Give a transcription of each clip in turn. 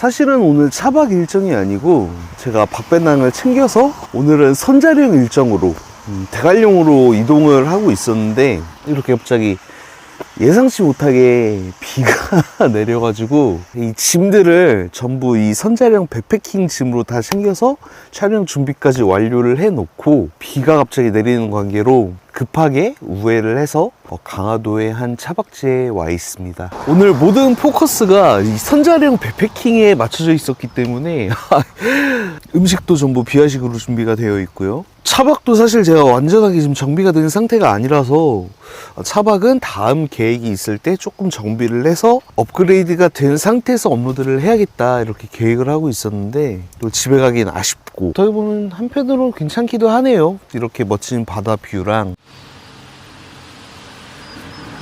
사실은 오늘 차박 일정이 아니고 제가 박배낭을 챙겨서 오늘은 선자령 일정으로 음, 대관령으로 이동을 하고 있었는데 이렇게 갑자기 예상치 못하게 비가 내려가지고 이 짐들을 전부 이 선자령 백패킹 짐으로 다 챙겨서 촬영 준비까지 완료를 해놓고 비가 갑자기 내리는 관계로 급하게 우회를 해서 어, 강화도의 한 차박지에 와 있습니다. 오늘 모든 포커스가 이 선자령 백패킹에 맞춰져 있었기 때문에 음식도 전부 비화식으로 준비가 되어 있고요. 차박도 사실 제가 완전하게 지금 정비가 된 상태가 아니라서 차박은 다음 계획이 있을 때 조금 정비를 해서 업그레이드가 된 상태에서 업로드를 해야겠다 이렇게 계획을 하고 있었는데 또 집에 가긴 아쉽고 어떻게 보면 한편으로 괜찮기도 하네요. 이렇게 멋진 바다 뷰랑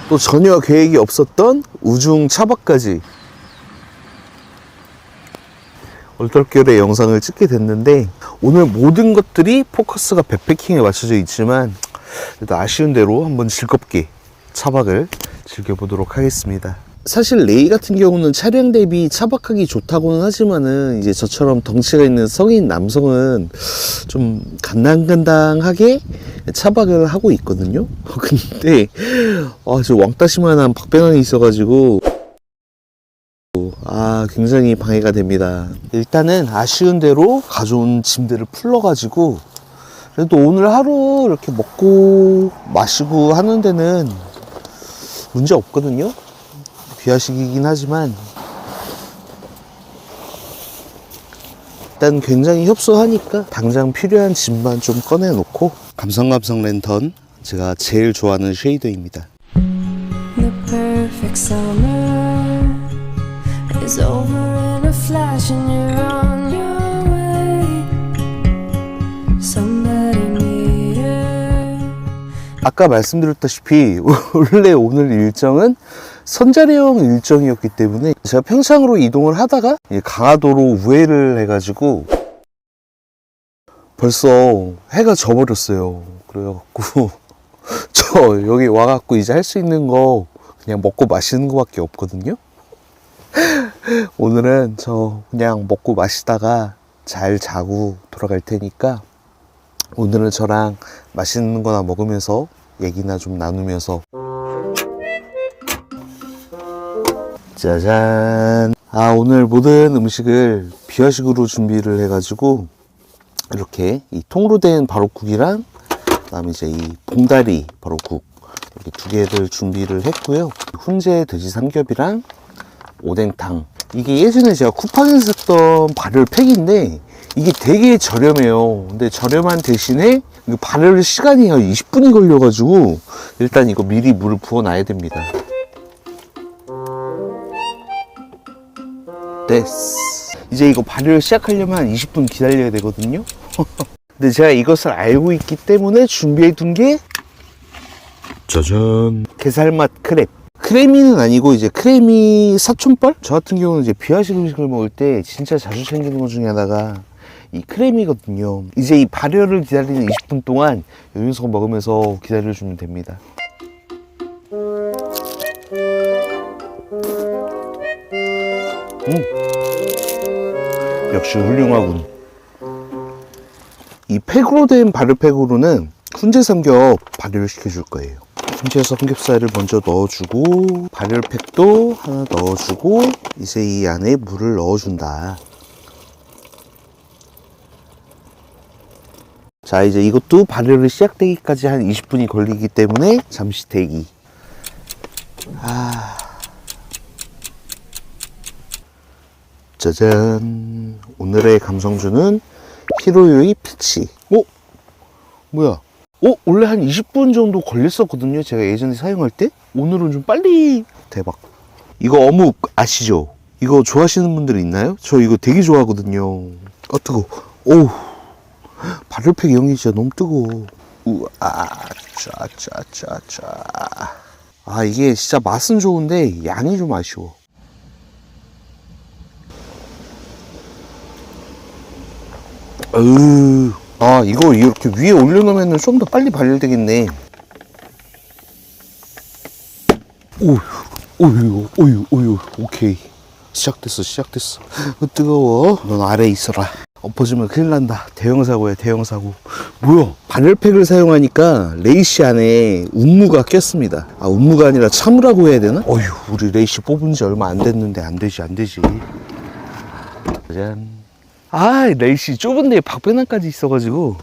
또 전혀 계획이 없었던 우중 차박까지 얼떨결에 영상을 찍게 됐는데 오늘 모든 것들이 포커스가 백패킹에 맞춰져 있지만 그래도 아쉬운 대로 한번 즐겁게 차박을 즐겨보도록 하겠습니다. 사실 레이 같은 경우는 차량 대비 차박하기 좋다고는 하지만은 이제 저처럼 덩치가 있는 성인 남성은 좀 간당간당하게 차박을 하고 있거든요. 근데 아, 저 왕따시만한 박배낭이 있어가지고 아, 굉장히 방해가 됩니다. 일단은 아쉬운 대로 가져온 짐들을 풀러가지고, 그래도 오늘 하루 이렇게 먹고 마시고 하는 데는 문제 없거든요. 비하식이긴 하지만, 일단 굉장히 협소하니까 당장 필요한 짐만 좀 꺼내놓고, 감성감성 랜턴, 제가 제일 좋아하는 쉐이더입니다. The perfect summer is over in a flash, and you're on your way. Somebody near. 아까 말씀드렸다시피 원래 오늘 일정은 선자령 일정이었기 때문에 제가 평창으로 이동을 하다가 이 강화도로 우회를 해가지고 벌써 해가 져버렸어요. 그래갖고 저 여기 와갖고 이제 할 수 있는 거 그냥 먹고 마시는 거밖에 없거든요. 오늘은 저 그냥 먹고 마시다가 잘 자고 돌아갈 테니까 오늘은 저랑 맛있는 거나 먹으면서 얘기나 좀 나누면서 짜잔. 아 오늘 모든 음식을 비화식으로 준비를 해가지고 이렇게 이 통으로 된 바로국이랑 그다음에 이제 이 봉다리 바로국 이렇게 두 개를 준비를 했고요. 훈제 돼지 삼겹이랑 오뎅탕. 이게 예전에 제가 쿠팡에서 샀던 발효 팩인데 이게 되게 저렴해요. 근데 저렴한 대신에 이거 발효 시간이 한 20분이 걸려가지고 일단 이거 미리 물을 부어 놔야 됩니다 됐어 이제 이거 발효를 시작하려면 한 20분 기다려야 되거든요 근데 제가 이것을 알고 있기 때문에 준비해 둔 게 짜잔 게살맛 크랩 크래미는 아니고 이제 크래미 사촌벌? 저 같은 경우는 이제 비화식 음식을 먹을 때 진짜 자주 챙기는 것 중에 하나가 이 크래미거든요. 이제 이 발효를 기다리는 20분 동안 이 녀석 먹으면서 기다려주면 됩니다. 음. 역시 훌륭하군. 이 팩으로 된 발효팩으로는 훈제 삼겹 발효를 시켜줄 거예요. 훈제 삼겹살을 먼저 넣어주고 발효팩도 하나 넣어주고 이제 이 안에 물을 넣어준다. 자 이제 이것도 발효를 시작되기까지 한 20분이 걸리기 때문에 잠시 대기. 아. 짜잔. 오늘의 감성주는 히로요이 피치. 어? 뭐야? 어? 원래 한 20분 정도 걸렸었거든요. 제가 예전에 사용할 때. 오늘은 좀 빨리. 대박. 이거 어묵 아시죠? 이거 좋아하시는 분들 있나요? 저 이거 되게 좋아하거든요. 어, 뜨거. 오우. 발효팩 영이 진짜 너무 뜨거워. 우아, 짜짜짜짜. 아, 이게 진짜 맛은 좋은데 양이 좀 아쉬워. 으, 아, 이거 이렇게 위에 올려놓으면 좀 더 빨리 발효되겠네. 오유, 오유, 오유, 오유, 오케이. 시작됐어 시작됐어. 어, 뜨거워. 넌 아래에 있어라. 엎어지면 큰일 난다. 대형 사고야 대형 사고. 뭐야? 바늘팩을 사용하니까 레이시 안에 운무가 꼈습니다. 아 운무가 아니라 참으라고 해야 되나? 어휴 우리 레이시 뽑은 지 얼마 안 됐는데 안 되지 안 되지. 짜잔 아 레이시 좁은데 박배낭까지 있어가지고.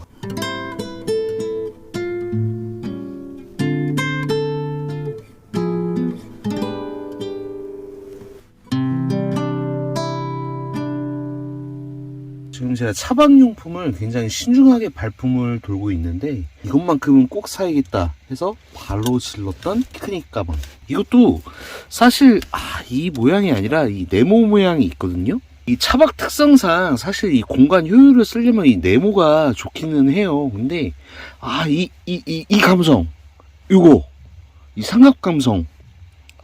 지금 제가 차박용품을 굉장히 신중하게 발품을 돌고 있는데 이것만큼은 꼭 사야겠다 해서 바로 질렀던 피크닉 가방. 이것도 사실 아, 이 모양이 아니라 이 네모 모양이 있거든요 이 차박 특성상 사실 이 공간 효율을 쓰려면 이 네모가 좋기는 해요. 근데 아 이 이 이 이 감성 요거 이 삼각 감성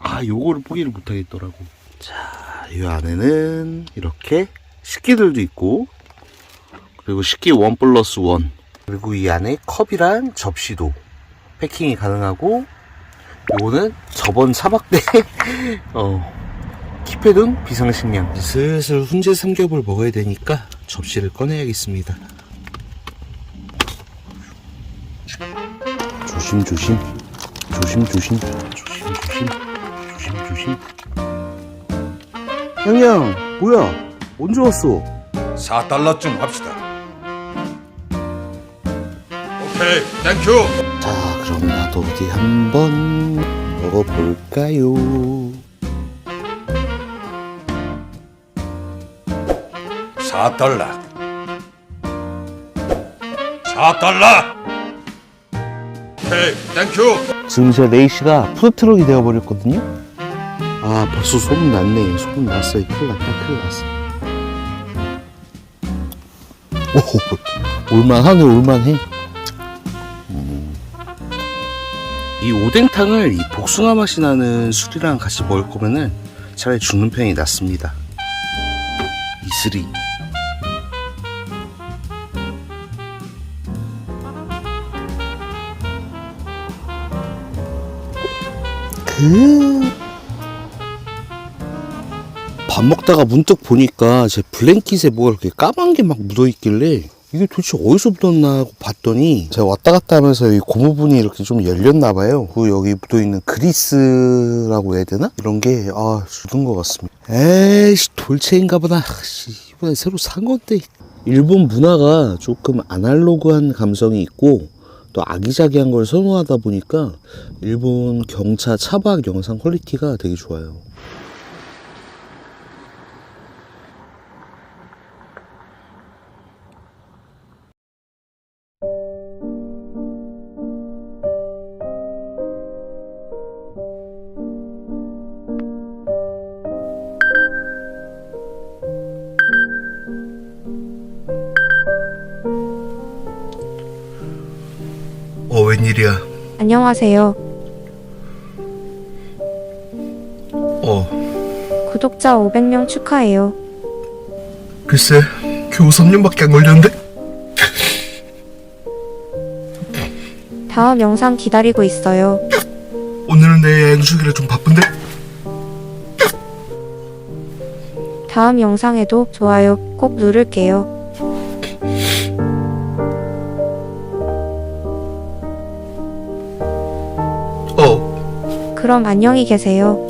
아 요거를 포기를 못하겠더라고. 자 이 안에는 이렇게 식기들도 있고 그리고 식기 원 플러스 원 그리고 이 안에 컵이랑 접시도 패킹이 가능하고 요거는 저번 차박 때 어, 킵해둔 비상식량. 슬슬 훈제 삼겹을 먹어야 되니까 접시를 꺼내야겠습니다. 조심조심. 조심조심. 조심조심. 조심조심. 형형 뭐야? 언제 왔어? 4달러쯤 합시다. 오케이 땡큐. 자 그럼 나도 어디 한번 먹어볼까요? 사달러 4달러. 오케이, 땡큐. 지금 제 레이시가 푸드트럭이 되어버렸거든요? 아, 벌써 소문 났네. 소문 났어요. 큰일 났다, 큰일 났어. 오, 올만하네, 올만해. 음. 이 오뎅탕을 이 복숭아 맛이 나는 술이랑 같이 먹을 거면은 차라리 죽는 편이 낫습니다. 이슬이. 밥 먹다가 문득 보니까 제 블랭킷에 뭐가 이렇게 까만 게 막 묻어 있길래 이게 도대체 어디서 묻었나 하고 봤더니 제가 왔다 갔다 하면서 이 고무분이 이렇게 좀 열렸나 봐요. 그 여기 묻어있는 그리스라고 해야 되나? 이런 게 아, 묻은 것 같습니다. 에이씨 돌체인가 보다. 씨, 이번에 새로 산 건데. 일본 문화가 조금 아날로그한 감성이 있고 또 아기자기한 걸 선호하다 보니까 일본 경차 차박 영상 퀄리티가 되게 좋아요. 안녕하세요. 어 구독자 500명 축하해요. 글쎄 겨우 3년밖에 안 걸렸는데 다음 영상 기다리고 있어요. 오늘은 내 여행 중이라 좀 바쁜데 다음 영상에도 좋아요 꼭 누를게요. 그럼 안녕히 계세요.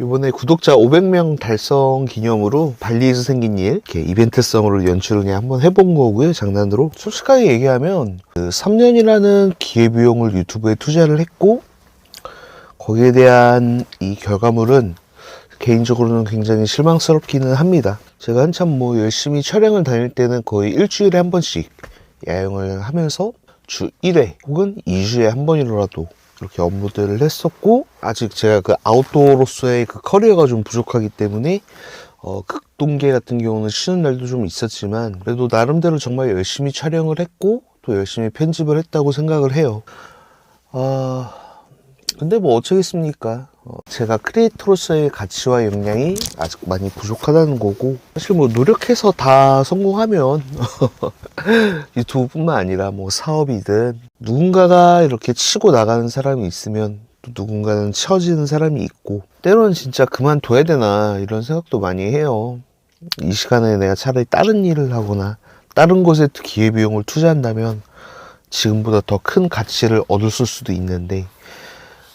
이번에 구독자 500명 달성 기념으로 발리에서 생긴 일 이렇게 이벤트성으로 연출을 그냥 한번 해본 거고요 장난으로 솔직하게 얘기하면 그 3년이라는 기회비용을 유튜브에 투자를 했고 거기에 대한 이 결과물은 개인적으로는 굉장히 실망스럽기는 합니다 제가 한참 뭐 열심히 촬영을 다닐 때는 거의 일주일에 한 번씩 야영을 하면서 주 1회 혹은 2주에 한 번이라도 이렇게 업로드를 했었고 아직 제가 그 아웃도어로서의 그 커리어가 좀 부족하기 때문에 어, 극동계 같은 경우는 쉬는 날도 좀 있었지만 그래도 나름대로 정말 열심히 촬영을 했고 또 열심히 편집을 했다고 생각을 해요. 아 근데 뭐 어쩌겠습니까? 어, 제가 크리에이터로서의 가치와 역량이 아직 많이 부족하다는 거고 사실 뭐 노력해서 다 성공하면 유튜브뿐만 아니라 뭐 사업이든 누군가가 이렇게 치고 나가는 사람이 있으면 또 누군가는 치워지는 사람이 있고 때로는 진짜 그만둬야 되나 이런 생각도 많이 해요. 이 시간에 내가 차라리 다른 일을 하거나 다른 곳에 기회비용을 투자한다면 지금보다 더 큰 가치를 얻을 수도 있는데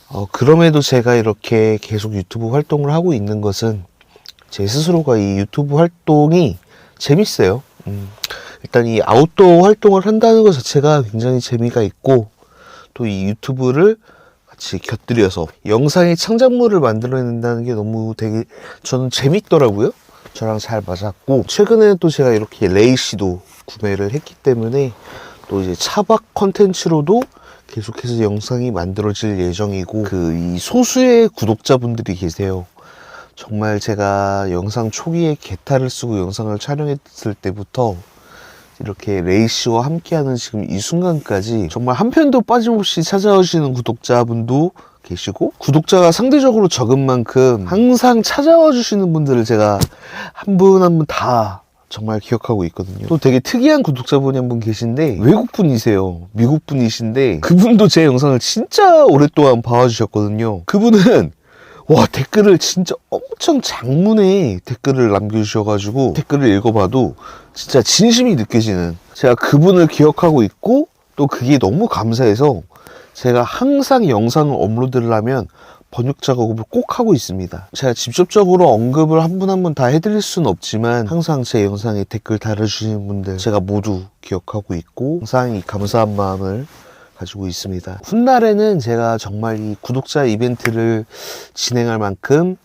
어, 그럼에도 제가 이렇게 계속 유튜브 활동을 하고 있는 것은 제 스스로가 이 유튜브 활동이 재밌어요. 음, 일단 이 아웃도어 활동을 한다는 것 자체가 굉장히 재미가 있고 또 이 유튜브를 같이 곁들여서 영상의 창작물을 만들어낸다는 게 너무 되게 저는 재밌더라고요. 저랑 잘 맞았고 최근에 또 제가 이렇게 레이시도 구매를 했기 때문에 또 이제 차박 컨텐츠로도 계속해서 영상이 만들어질 예정이고 그 이 소수의 구독자분들이 계세요. 정말 제가 영상 초기에 게타를 쓰고 영상을 촬영했을 때부터 이렇게 레이시와 함께하는 지금 이 순간까지 정말 한 편도 빠짐없이 찾아오시는 구독자분도 계시고 구독자가 상대적으로 적은 만큼 항상 찾아와 주시는 분들을 제가 한 분 한 분 다 정말 기억하고 있거든요. 또 되게 특이한 구독자분이 한 분 계신데 외국 분이세요. 미국 분이신데 그분도 제 영상을 진짜 오랫동안 봐와주셨거든요. 그분은 와 댓글을 진짜 엄청 장문의 댓글을 남겨주셔가지고 댓글을 읽어봐도 진짜 진심이 느껴지는 제가 그분을 기억하고 있고 또 그게 너무 감사해서 제가 항상 영상을 업로드를 하면 번역 작업을 꼭 하고 있습니다. 제가 직접적으로 언급을 한 분 한 분 다 해드릴 수는 없지만 항상 제 영상에 댓글 달아주시는 분들 제가 모두 기억하고 있고 항상 이 감사한 마음을 가지고 있습니다. 훗날에는 제가 정말 이 구독자 이벤트를 진행할 만큼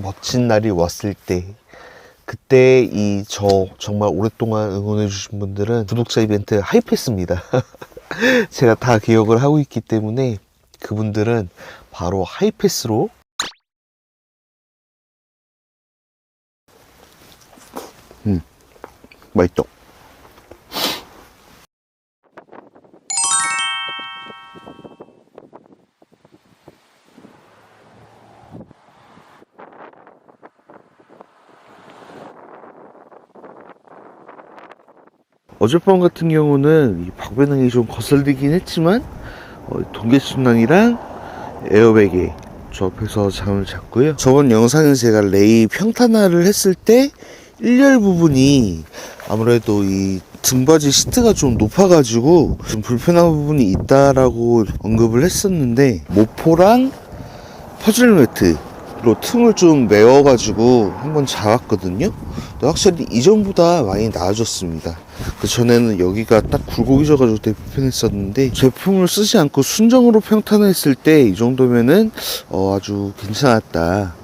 멋진 날이 왔을 때 그때 이 저 정말 오랫동안 응원해 주신 분들은 구독자 이벤트 하이패스입니다. 제가 다 기억을 하고 있기 때문에 그분들은 바로 하이패스로 음 맛있죠? 어젯밤 같은 경우는 이 박배낭이 좀 거슬리긴 했지만 어, 동계순낭이랑 에어백에 저 앞에서 잠을 잤고요. 저번 영상에서 제가 레이 평탄화를 했을 때 1열 부분이 아무래도 이 등받이 시트가 좀 높아가지고 좀 불편한 부분이 있다라고 언급을 했었는데 모포랑 퍼즐 매트 로 틈을 좀 메워가지고 한번 잡았거든요. 확실히 이전보다 많이 나아졌습니다. 그 전에는 여기가 딱 굴곡이져가지고 되게 불편했었는데 제품을 쓰지 않고 순정으로 평탄화했을 때 이 정도면은 어, 아주 괜찮았다.